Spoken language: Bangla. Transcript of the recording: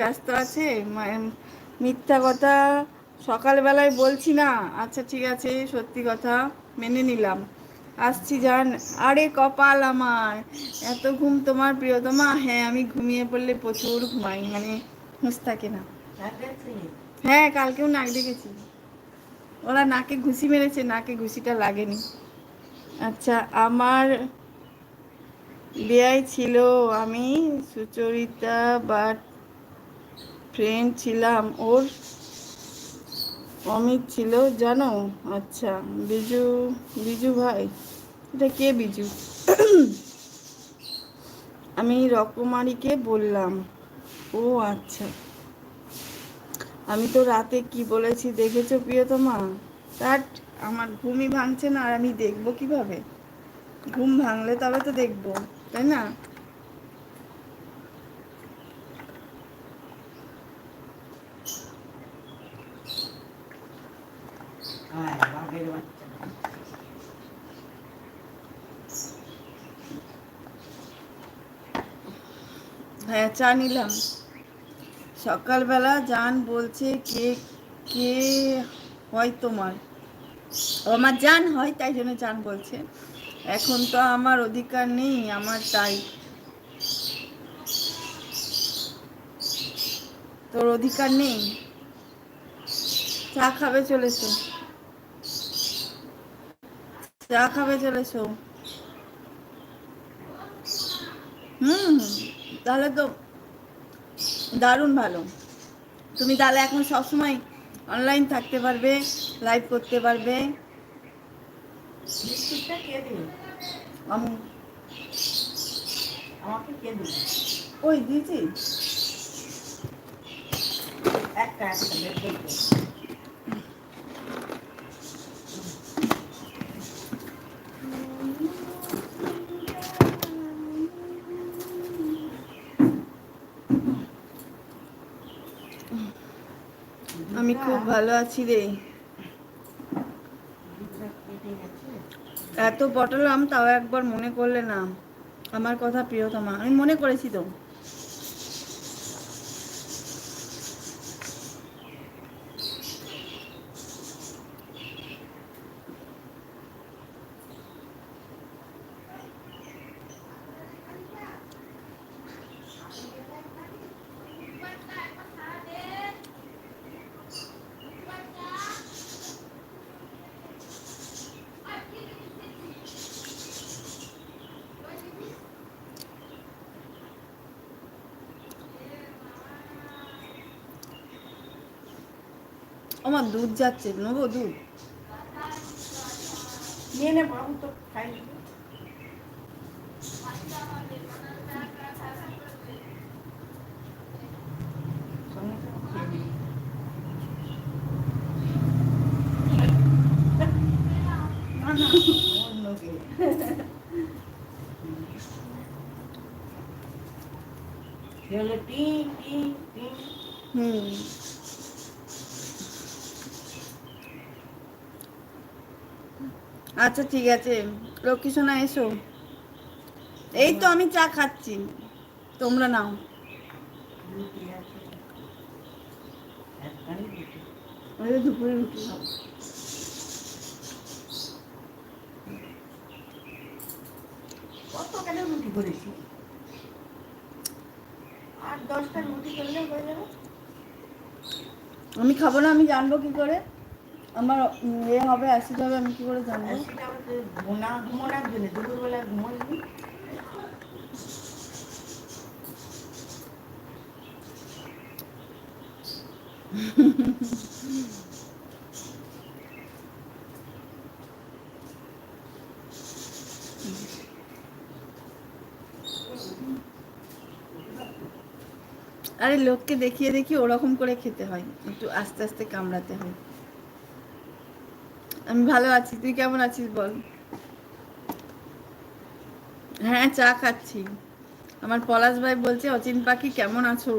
ব্যস্ত আছে? মিথ্যা কথা সকালবেলায় বলছি না। আচ্ছা ঠিক আছে, সত্যি কথা, মেনে নিলাম। আসছি, জান। আরে, কপাল আমার, এত ঘুম তোমার প্রিয়তমা। হ্যাঁ আমি ঘুমিয়ে পড়লে প্রচুর ঘুমাই মানে হুঁশ থাকে না। হ্যাঁ কালকেও নাক দেখেছি ওরা নাকে ঘুষি মেরেছে, নাকে ঘুষিটা লাগেনি। আচ্ছা আমার বেয়াই ছিল আমি সুচরিতা বাট ফ্রেন্ড ছিলাম, ওর অমিত ছিল, জানো? আচ্ছা বিজু বিজু ভাই। এটা কে বিজু? আমি রকমারিকে বললাম। ও আচ্ছা। আমি তো রাতে কি বলেছি দেখেছ, প্রিয়তমা? তার আমার ঘুমই ভাঙছে না আর আমি দেখব কীভাবে? ঘুম ভাঙলে তবে তো দেখব, তাই না? হ্যাঁ চা নিলাম। সকালবেলা জান বলছে কে কে হয় তোমার? আমার জান হয়, তাই জন্য জান বলছে। এখন তো আমার অধিকার নেই, আমার তাই। তোর অধিকার নেই? চা খাবে চলেছো। চা খাবে চলেছো? হুম তাহলে তো দারুণ ভালো। তুমি তাহলে এখন সবসময় অনলাইন থাকতে পারবে লাইভ করতে পারবে। আমি আমাকে কে দিল? ওই দিয়েছি। একটা একটা আমি খুব ভালো আছি রে। এত পটলাম তাও একবার মনে করলে না আমার কথা প্রিয়তমা, আমি মনে করেছি তো আমার দুধ যাচ্ছে। নেব দুধ। নিয়ে নে বাবু তো হুম। আচ্ছা ঠিক আছে। লক্ষ্মী সোনা এসো। এই তো আমি চা খাচ্ছি। তোমরা নাও। দুপুরে রুটি। খাব কত কেন রুটি করেছি? আর দশটা রুটি করলে হয়ে যাবে? আমি খাব না আমি জানব কি করে। আমার এ হবে অ্যাসিড হবে আমি কি করে জানব? ঘুমনা ঘুমোনার জন্য দুপুরবেলা ঘুমোসনি আরে লোককে দেখিয়ে দেখিয়ে ওরকম করে খেতে হয় একটু আস্তে আস্তে কামড়াতে হয়। আমি ভালো আছি, তুই কেমন আছিস বল? হ্যাঁ চা খাচ্ছি। আমার পলাশ ভাই বলছে, অচিন পাখি কেমন আছো?